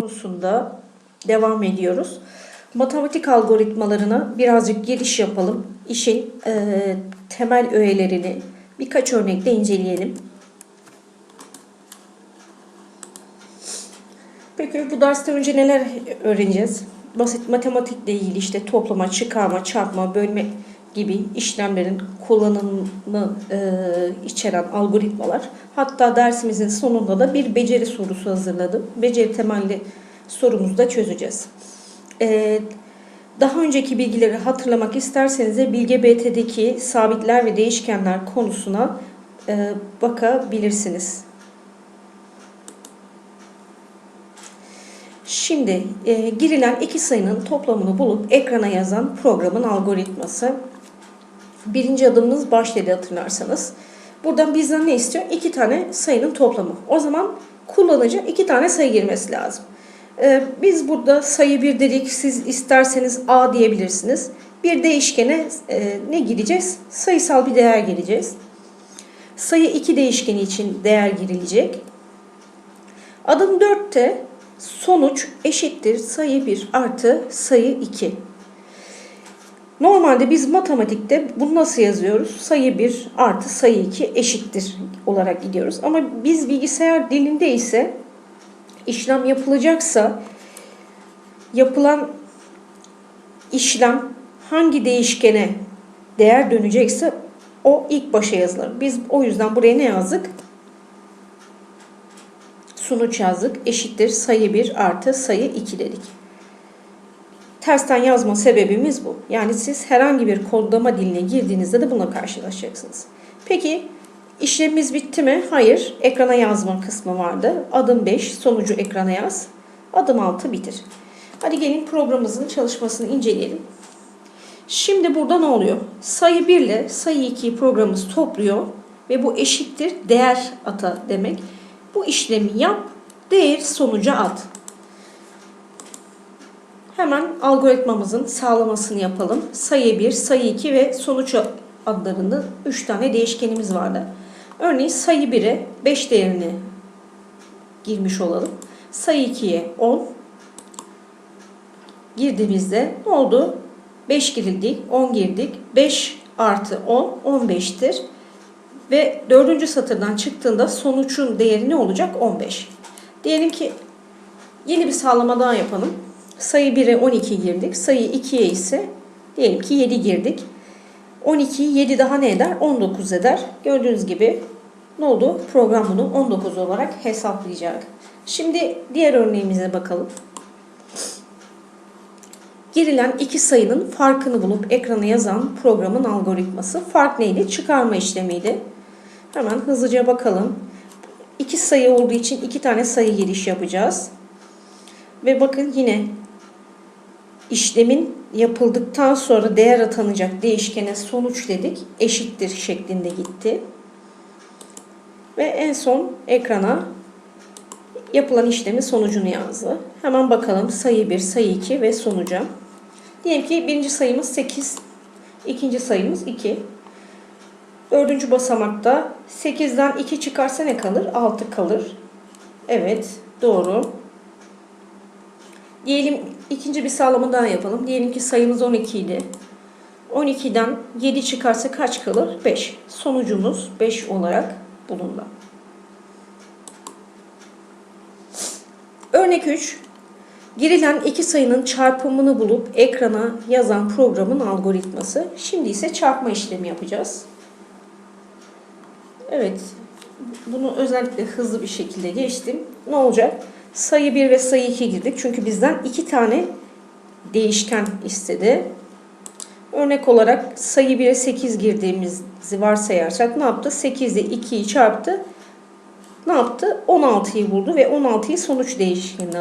konusunda devam ediyoruz. Matematik algoritmalarına birazcık giriş yapalım. İşin e, temel öğelerini birkaç örnekle inceleyelim. Peki bu derste önce neler öğreneceğiz? Basit matematikle ilgili işte toplama, çıkarma, çarpma, bölme gibi işlemlerin kullanımını e, içeren algoritmalar. Hatta dersimizin sonunda da bir beceri sorusu hazırladım. Beceri temelli sorumuzu da çözeceğiz. E, daha önceki bilgileri hatırlamak isterseniz de Bilge BT'deki sabitler ve değişkenler konusuna e, bakabilirsiniz. Şimdi e, girilen iki sayının toplamını bulup ekrana yazan programın algoritması. Birinci adımımız başladı hatırlarsanız. Buradan bizden ne istiyor? İki tane sayının toplamı. O zaman kullanıcı iki tane sayı girmesi lazım. E, biz burada sayı bir dedik. Siz isterseniz A diyebilirsiniz. Bir değişkene e, ne gireceğiz? Sayısal bir değer gireceğiz. Sayı 2 değişkeni için değer girilecek. Adım 4'te sonuç eşittir sayı 1 artı sayı 2. Normalde biz matematikte bunu nasıl yazıyoruz? Sayı 1 artı sayı 2 eşittir olarak gidiyoruz. Ama biz bilgisayar dilinde ise işlem yapılacaksa yapılan işlem hangi değişkene değer dönecekse o ilk başa yazılır. Biz o yüzden buraya ne yazdık? Sonuç yazdık. Eşittir sayı 1 artı sayı 2 dedik. Tersten yazma sebebimiz bu. Yani siz herhangi bir kodlama diline girdiğinizde de buna karşılaşacaksınız. Peki işlemimiz bitti mi? Hayır. Ekrana yazma kısmı vardı. Adım 5 sonucu ekrana yaz. Adım 6 bitir. Hadi gelin programımızın çalışmasını inceleyelim. Şimdi burada ne oluyor? Sayı 1 ile sayı 2'yi programımız topluyor ve bu eşittir değer ata demek. Bu işlemi yap, değer sonuca at. Hemen algoritmamızın sağlamasını yapalım. Sayı 1, sayı 2 ve sonuç adlarında 3 tane değişkenimiz vardı. Örneğin sayı 1'e 5 değerini girmiş olalım. Sayı 2'ye 10 girdiğimizde ne oldu? 5 girildik, 10 girdik. 5 artı 10, 15'tir. Ve dördüncü satırdan çıktığında sonuçun değeri ne olacak? 15. Diyelim ki yeni bir sağlama daha yapalım. Sayı 1'e 12 girdik. Sayı 2'ye ise diyelim ki 7 girdik. 12, 7 daha ne eder? 19 eder. Gördüğünüz gibi ne oldu? Program bunu 19 olarak hesaplayacak. Şimdi diğer örneğimize bakalım. Girilen iki sayının farkını bulup ekrana yazan programın algoritması. Fark neydi? Çıkarma işlemiydi. Hemen hızlıca bakalım. İki sayı olduğu için iki tane sayı giriş yapacağız. Ve bakın yine işlemin yapıldıktan sonra değer atanacak değişkene sonuç dedik. Eşittir şeklinde gitti. Ve en son ekrana yapılan işlemin sonucunu yazdı. Hemen bakalım sayı 1, sayı 2 ve sonuca. Diyelim ki birinci sayımız 8, ikinci sayımız 2. Dördüncü basamakta 8'den 2 çıkarsa ne kalır? 6 kalır. Evet, doğru. Diyelim ikinci bir sağlama daha yapalım. Diyelim ki sayımız 12 idi. 12'den 7 çıkarsa kaç kalır? 5. Sonucumuz 5 olarak bulundu. Örnek 3. Girilen iki sayının çarpımını bulup ekrana yazan programın algoritması. Şimdi ise çarpma işlemi yapacağız. Evet. Bunu özellikle hızlı bir şekilde geçtim. Ne olacak? Sayı 1 ve sayı 2 girdik. Çünkü bizden iki tane değişken istedi. Örnek olarak sayı 1'e 8 girdiğimizi varsayarsak ne yaptı? 8 ile 2'yi çarptı. Ne yaptı? 16'yı buldu ve 16'yı sonuç değişkenine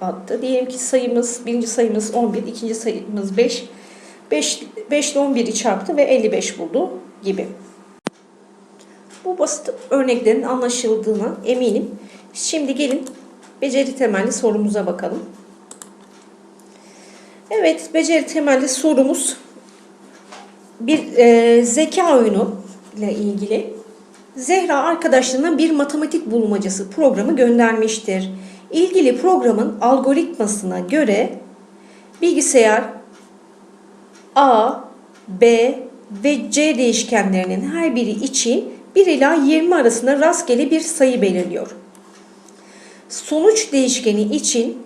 attı. Diyelim ki sayımız, birinci sayımız 11, ikinci sayımız 5. 5, 5 ile 11'i çarptı ve 55 buldu gibi. Bu basit örneklerin anlaşıldığına eminim. Şimdi gelin beceri temelli sorumuza bakalım. Evet, beceri temelli sorumuz bir e, zeka oyunu ile ilgili. Zehra arkadaşlarına bir matematik bulmacası programı göndermiştir. ilgili programın algoritmasına göre bilgisayar A, B ve C değişkenlerinin her biri için 1 ila 20 arasında rastgele bir sayı belirliyor. Sonuç değişkeni için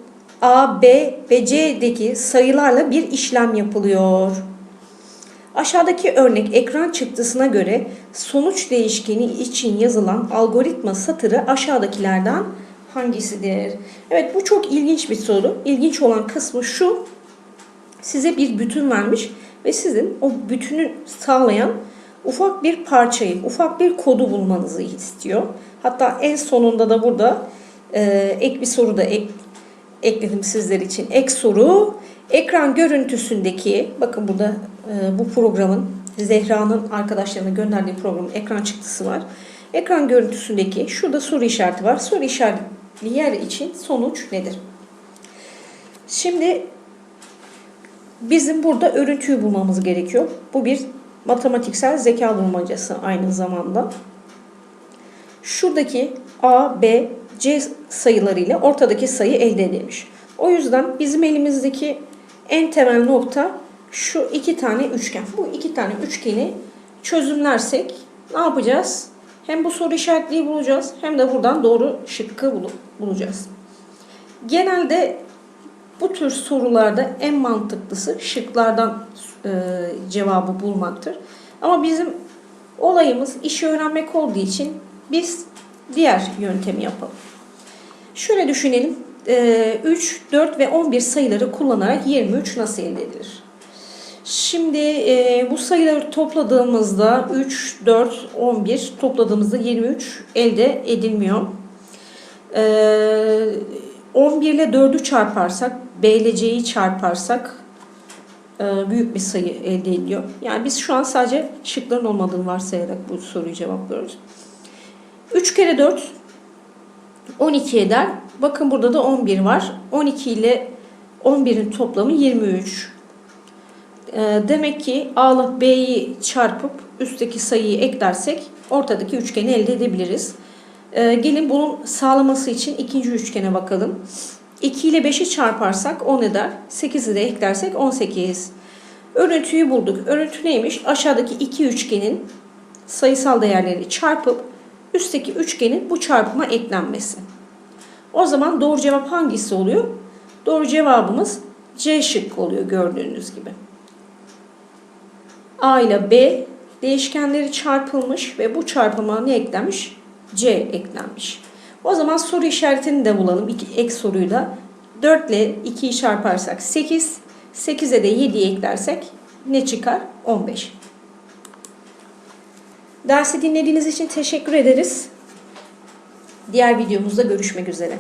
A, B ve C'deki sayılarla bir işlem yapılıyor. Aşağıdaki örnek ekran çıktısına göre sonuç değişkeni için yazılan algoritma satırı aşağıdakilerden hangisidir? Evet bu çok ilginç bir soru. İlginç olan kısmı şu. Size bir bütün vermiş ve sizin o bütünü sağlayan ufak bir parçayı, ufak bir kodu bulmanızı istiyor. Hatta en sonunda da burada e, ek bir soru da ek, ekledim sizler için. Ek soru ekran görüntüsündeki bakın burada e, bu programın Zehra'nın arkadaşlarına gönderdiği programın ekran çıktısı var. Ekran görüntüsündeki şurada soru işareti var. Soru işaretli yer için sonuç nedir? Şimdi bizim burada örüntüyü bulmamız gerekiyor. Bu bir matematiksel zeka bulmacası aynı zamanda. Şuradaki A, B, C sayılarıyla ortadaki sayı elde edilmiş. O yüzden bizim elimizdeki en temel nokta şu iki tane üçgen. Bu iki tane üçgeni çözümlersek ne yapacağız? Hem bu soru işaretliği bulacağız hem de buradan doğru şıkkı bulacağız. Genelde bu tür sorularda en mantıklısı şıklardan e, cevabı bulmaktır. Ama bizim olayımız işi öğrenmek olduğu için biz diğer yöntemi yapalım. Şöyle düşünelim. E, 3, 4 ve 11 sayıları kullanarak 23 nasıl elde edilir? Şimdi e, bu sayıları topladığımızda 3, 4, 11 topladığımızda 23 elde edilmiyor. E, 11 ile 4'ü çarparsak, B ile C'yi çarparsak e, büyük bir sayı elde ediliyor. Yani biz şu an sadece şıkların olmadığını varsayarak bu soruyu cevaplıyoruz. 3 kere 4 12 eder. Bakın burada da 11 var. 12 ile 11'in toplamı 23. E, demek ki A B'yi çarpıp üstteki sayıyı eklersek ortadaki üçgeni elde edebiliriz. E, gelin bunun sağlaması için ikinci üçgene bakalım. 2 ile 5'i çarparsak 10 eder. 8'i de eklersek 18. Örüntüyü bulduk. Örüntü neymiş? Aşağıdaki iki üçgenin sayısal değerleri çarpıp üstteki üçgenin bu çarpıma eklenmesi. O zaman doğru cevap hangisi oluyor? Doğru cevabımız C şıkkı oluyor gördüğünüz gibi. A ile B değişkenleri çarpılmış ve bu çarpıma ne eklenmiş? C eklenmiş. O zaman soru işaretini de bulalım iki, ek soruyla. 4 ile 2'yi çarparsak 8, 8'e de 7'yi eklersek ne çıkar? 15. Dersi dinlediğiniz için teşekkür ederiz. Diğer videomuzda görüşmek üzere.